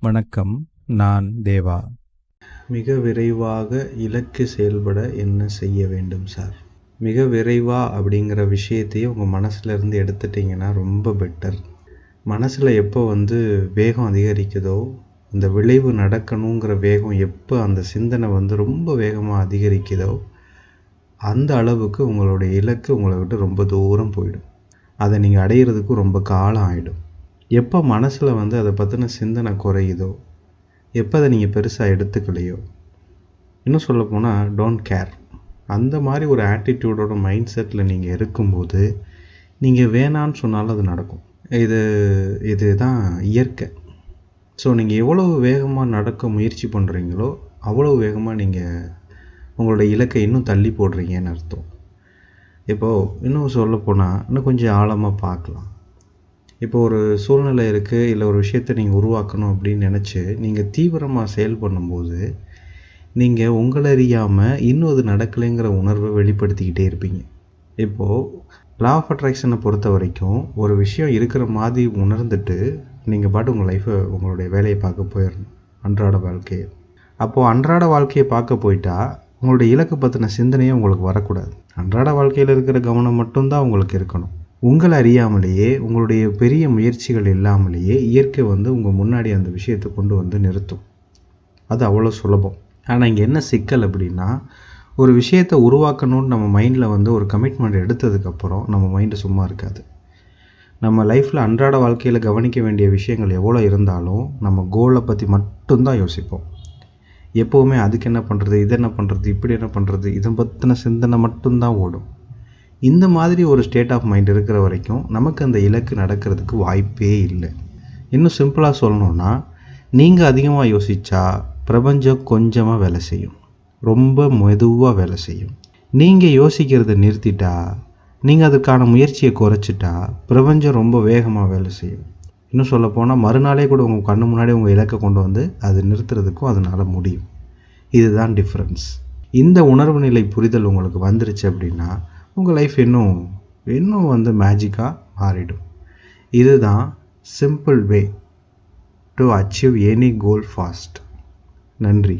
வணக்கம் நான் தேவா. மிக விரைவாக இலக்கு செயல்பட என்ன செய்ய வேண்டும் சார்? மிக விரைவா அப்படிங்கிற விஷயத்தையே உங்கள் மனசுலேருந்து எடுத்துட்டிங்கன்னா ரொம்ப பெட்டர் மனசில் எப்போ வந்து வேகம் அதிகரிக்குதோ அந்த விளைவு நடக்கணுங்கிற வேகம் எப்போ அந்த சிந்தனை வந்து ரொம்ப வேகமாக அதிகரிக்குதோ அந்த அளவுக்கு உங்களுடைய இலக்கு உங்களை விட்டு ரொம்ப தூரம் போயிடும். அதை நீங்கள் அடையிறதுக்கும் ரொம்ப காலம் ஆகிடும் எப்போ மனசில் வந்து அதை பற்றின சிந்தனை குறையுதோ எப்போ அதை நீங்கள் பெருசாக எடுத்துக்கலையோ இன்னும் சொல்லப்போனால் டோன்ட் கேர் அந்த மாதிரி ஒரு ஆட்டிடியூடோட மைண்ட் செட்டில் நீங்கள் இருக்கும்போது நீங்கள் வேணான்னு சொன்னாலும் அது நடக்கும். இது இதுதான் இயற்கை. ஸோ நீங்கள் எவ்வளவு வேகமாக நடக்க முயற்சி பண்ணுறீங்களோ அவ்வளோ வேகமாக நீங்கள் உங்களோட இலக்கை இன்னும் தள்ளி போடுறீங்கன்னு அர்த்தம். இப்போது இன்னும் சொல்லப்போனால் இன்னும் கொஞ்சம் ஆழமாக பார்க்கலாம். இப்போ ஒரு சூழ்நிலை இருக்குது இல்லை ஒரு விஷயத்தை நீங்கள் உருவாக்கணும் அப்படின்னு நினச்சி நீங்கள் தீவிரமாக செயல் பண்ணும்போது நீங்கள் உங்களை அறியாமல் இன்னும் அது நடக்கலைங்கிற உணர்வை வெளிப்படுத்திக்கிட்டே இருப்பீங்க. இப்போது லா ஆஃப் அட்ராக்ஷனை பொறுத்த வரைக்கும் ஒரு விஷயம் இருக்கிற மாதிரி உணர்ந்துட்டு நீங்கள் பாட்டு உங்கள் லைஃப்பை உங்களுடைய வேலையை பார்க்க போயிடணும் அன்றாட வாழ்க்கையை. அப்போது அன்றாட வாழ்க்கையை பார்க்க போயிட்டா உங்களுடைய இலக்கு பற்றின சிந்தனையும் உங்களுக்கு வரக்கூடாது. அன்றாட வாழ்க்கையில் இருக்கிற கவனம் மட்டும்தான் உங்களுக்கு இருக்கணும். உங்களை அறியாமலேயே உங்களுடைய பெரிய முயற்சிகள் இல்லாமலேயே இயற்கை வந்து உங்கள் முன்னாடி அந்த விஷயத்தை கொண்டு வந்து நிறுத்தும். அது அவ்வளோ சுலபம். ஆனால் இங்கே என்ன சிக்கல் அப்படின்னா ஒரு விஷயத்தை உருவாக்கணும்னு நம்ம மைண்டில் வந்து ஒரு கமிட்மெண்ட் எடுத்ததுக்கப்புறம் நம்ம மைண்டு சும்மா இருக்காது. நம்ம லைஃப்பில் அன்றாட வாழ்க்கையில் கவனிக்க வேண்டிய விஷயங்கள் எவ்வளோ இருந்தாலும் நம்ம கோலை பற்றி மட்டும்தான் யோசிப்போம். எப்போவுமே அதுக்கு என்ன பண்ணுறது இது என்ன பண்ணுறது இப்படி என்ன பண்ணுறது இதை பற்றின சிந்தனை மட்டும்தான் ஓடும். இந்த மாதிரி ஒரு ஸ்டேட் ஆஃப் மைண்ட் இருக்கிற வரைக்கும் நமக்கு அந்த இலக்கு நடக்கிறதுக்கு வாய்ப்பே இல்லை. இன்னும் சிம்பிளாக சொல்லணுன்னா நீங்கள் அதிகமாக யோசித்தா பிரபஞ்சம் கொஞ்சமாக வேலை செய்யும். ரொம்ப மெதுவாக வேலை செய்யும். நீங்கள் யோசிக்கிறத நிறுத்திட்டா நீங்கள் அதுக்கான முயற்சியை குறைச்சிட்டா பிரபஞ்சம் ரொம்ப வேகமாக வேலை செய்யும். இன்னும் சொல்ல போனால் மறுநாளே கூட உங்கள் கண்ணு முன்னாடி உங்கள் இலக்கை கொண்டு வந்து அது நிறுத்துறதுக்கும் அதனால் முடியும். இதுதான் டிஃப்ரென்ஸ் இந்த உணர்வு நிலை புரிதல் உங்களுக்கு வந்துருச்சு அப்படின்னா உங்கள் லைஃப் இன்னும் இன்னும் வந்து மேஜிக்காக மாறிடும். இதுதான் simple way to achieve any goal fast நன்றி.